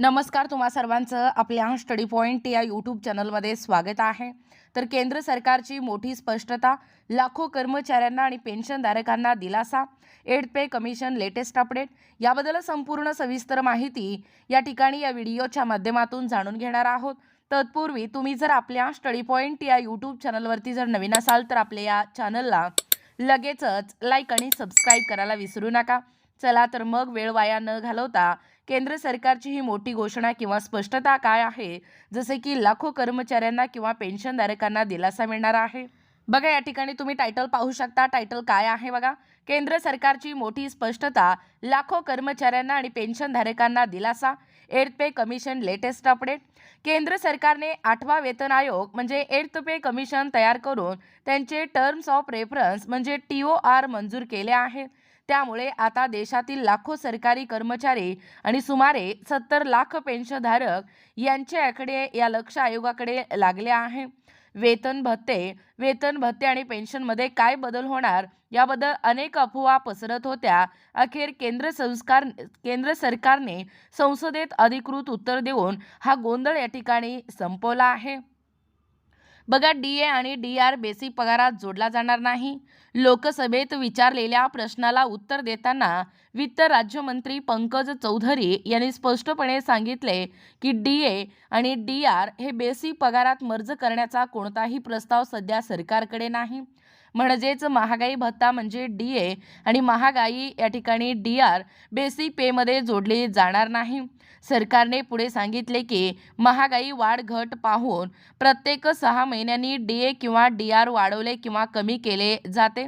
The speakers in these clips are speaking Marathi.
नमस्कार तुम्हा सर्वांचं आपल्या स्टडी पॉईंट या यूट्यूब चॅनलमध्ये स्वागत आहे. तर केंद्र सरकारची मोठी स्पष्टता लाखो कर्मचाऱ्यांना आणि पेन्शनधारकांना दिलासा eighth pay commission latest update याबद्दल संपूर्ण सविस्तर माहिती या ठिकाणी या व्हिडिओच्या माध्यमातून जाणून घेणार आहोत. तत्पूर्वी तुम्ही जर आपल्या स्टडी पॉईंट या यूट्यूब चॅनलवरती जर नवीन असाल तर आपल्या या चॅनलला लगेचच लाईक आणि सबस्क्राईब करायला विसरू नका. चला तर मग वेळ वाया न घालवता केंद्र सरकारची ही मोठी घोषणा किंवा स्पष्टता काय आहे? जसे की लाखो कर्मचाऱ्यांना किंवा पेन्शनधारकांना दिलासा मिळणार आहे. बघा या ठिकाणी तुम्ही टायटल पाहू शकता. टायटल काय आहे बघा? केंद्र सरकारची मोठी स्पष्टता लाखो कर्मचाऱ्यांना आणि पेन्शनधारकांना दिलासा eighth pay commission latest update. केंद्र सरकारने आठवा वेतन आयोग म्हणजे एर्थ पे कमिशन तयार करून त्यांचे टर्म्स ऑफ रेफरन्स म्हणजे टी ओ आर मंजूर केले आहे. त्यामुळे आता देशातील लाखो सरकारी कर्मचारी आणि सुमारे सत्तर लाख पेन्शनधारक यांचे आकडे या लक्ष आयोगाकडे लागले आहे. वेतन भत्ते वेतन भत्ते आणि पेन्शनमध्ये काय बदल होणार याबद्दल अनेक अफवा पसरत होत्या. अखेर केंद्र संस्कार केंद्र सरकारने संसदेत अधिकृत उत्तर देऊन हा गोंधळ या ठिकाणी संपवला आहे. बघा डी ए आणि डी आर बेसिक पगारात जोडला जाणार नाही. लोकसभेत विचारलेल्या प्रश्नाला उत्तर देताना वित्त राज्यमंत्री पंकज चौधरी यांनी स्पष्टपणे सांगितले की डी ए आणि डी आर हे बेसिक पगारात मर्ज करण्याचा कोणताही प्रस्ताव सध्या सरकारकडे नाही. म्हणजेच महागाई भत्ता म्हणजे डी ए आणि महागाई या ठिकाणी डी आर बेसिक पेमध्ये जोडले जाणार नाही. सरकारने पुढे सांगितले की महागाई वाढ घट पाहून प्रत्येक सहा महिन्यांनी डी ए किंवा डी आर वाढवले किंवा कमी केले जाते.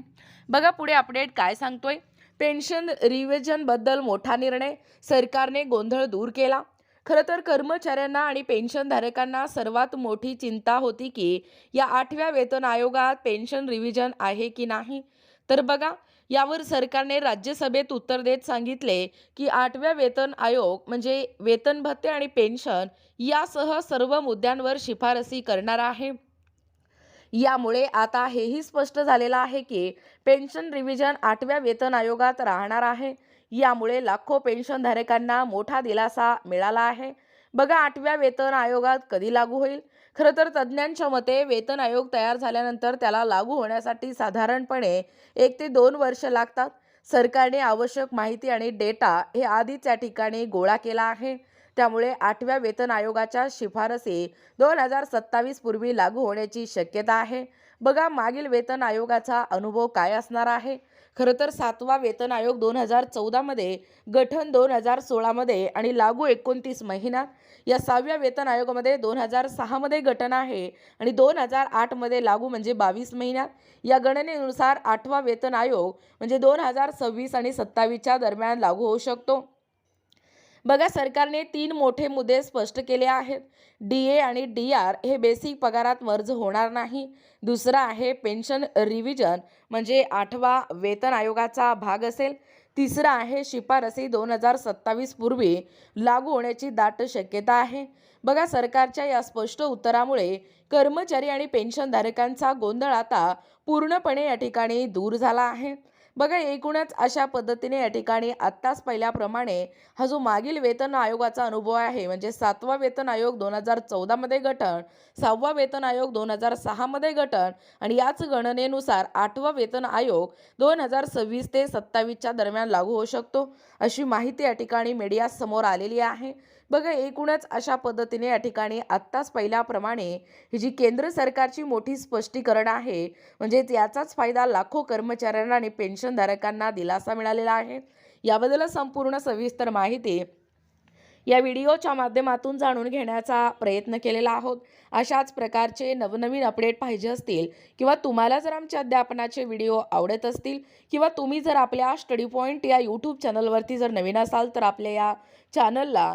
बघा पुढे अपडेट काय सांगतोय. पेन्शन रिव्हिजनबद्दल मोठा निर्णय सरकारने गोंधळ दूर केला. खरं तर कर्मचाऱ्यांना आणि पेन्शनधारकांना सर्वात मोठी चिंता होती की या आठव्या वेतन आयोगात पेन्शन रिव्हिजन आहे की नाही? तर बघा यावर सरकारने राज्यसभेत उत्तर देत सांगितले की आठव्या वेतन आयोग म्हणजे वेतन भत्ते आणि पेन्शन यासह सर्व मुद्द्यांवर शिफारसी करणार आहे. यामुळे आता हेही स्पष्ट झालेलं आहे की पेन्शन रिव्हिजन आठव्या वेतन आयोगात राहणार आहे. यामुळे लाखो पेन्शनधारकांना मोठा दिलासा मिळाला आहे. बघा आठव्या वेतन आयोगात कधी लागू होईल? खरं तर तज्ज्ञांच्या मते वेतन आयोग तयार झाल्यानंतर त्याला लागू होण्यासाठी साधारणपणे एक ते दोन वर्ष लागतात. सरकारने आवश्यक माहिती आणि डेटा हे आधीच या ठिकाणी गोळा केला आहे. त्यामुळे आठव्या वेतन आयोगाच्या शिफारसी दोन हजार सत्तावीस पूर्वी लागू होण्याची शक्यता आहे. बघा मागील वेतन आयोगाचा अनुभव काय असणार आहे? खरं तर सातवा वेतन आयोग दोन हजार चौदामध्ये गठन दोन हजार सोळामध्ये आणि लागू एकोणतीस महिन्यात या सहाव्या वेतन आयोगामध्ये दोन हजार सहामध्ये गठन आहे आणि दोन हजार आठमध्ये लागू म्हणजे बावीस महिन्यात या गणनेनुसार आठवा वेतन आयोग म्हणजे दोन हजार सव्वीस आणि सत्तावीसच्या दरम्यान लागू होऊ शकतो. बघा सरकारने तीन मोठे मुद्दे स्पष्ट केले आहेत. डी ए आणि डी आर हे बेसिक पगारात वर्ज होणार नाही. दुसरा आहे पेन्शन रिव्हिजन म्हणजे आठवा वेतन आयोगाचा भाग असेल. तिसरा आहे शिफारसी दोन हजार सत्तावीस पूर्वी लागू होण्याची दाट शक्यता आहे. बघा सरकारच्या या स्पष्ट उत्तरामुळे कर्मचारी आणि पेन्शनधारकांचा गोंधळ आता पूर्णपणे या ठिकाणी दूर झाला आहे. बघा एकूणच अशा पद्धतीने या ठिकाणी आत्ताच पहिल्याप्रमाणे हा जो मागील वेतन आयोगाचा अनुभव आहे म्हणजे सातवा वेतन आयोग दोन हजार चौदामध्ये गठन सहावा वेतन आयोग दोन हजार सहामध्ये गठन आणि याच गणनेनुसार आठवा वेतन आयोग दोन हजार सव्वीस ते सत्तावीसच्या दरम्यान लागू होऊ शकतो अशी माहिती या ठिकाणी मीडियासमोर आलेली आहे. बघा एकूणच अशा पद्धतीने या ठिकाणी आत्ताच पहिल्याप्रमाणे ही जी केंद्र सरकारची मोठी स्पष्टीकरण आहे म्हणजेच याचाच फायदा लाखो कर्मचाऱ्यांना आणि पेन्शनधारकांना दिलासा मिळालेला आहे. याबद्दल संपूर्ण सविस्तर माहिती या व्हिडिओच्या माध्यमातून जाणून घेण्याचा प्रयत्न केलेला आहोत. अशाच प्रकारचे नवनवीन अपडेट पाहिजे असतील किंवा तुम्हाला जर आमच्या अध्यापनाचे व्हिडिओ आवडत असतील किंवा तुम्ही जर आपल्या स्टडी पॉईंट या यूट्यूब चॅनलवरती जर नवीन असाल तर आपल्या या चॅनलला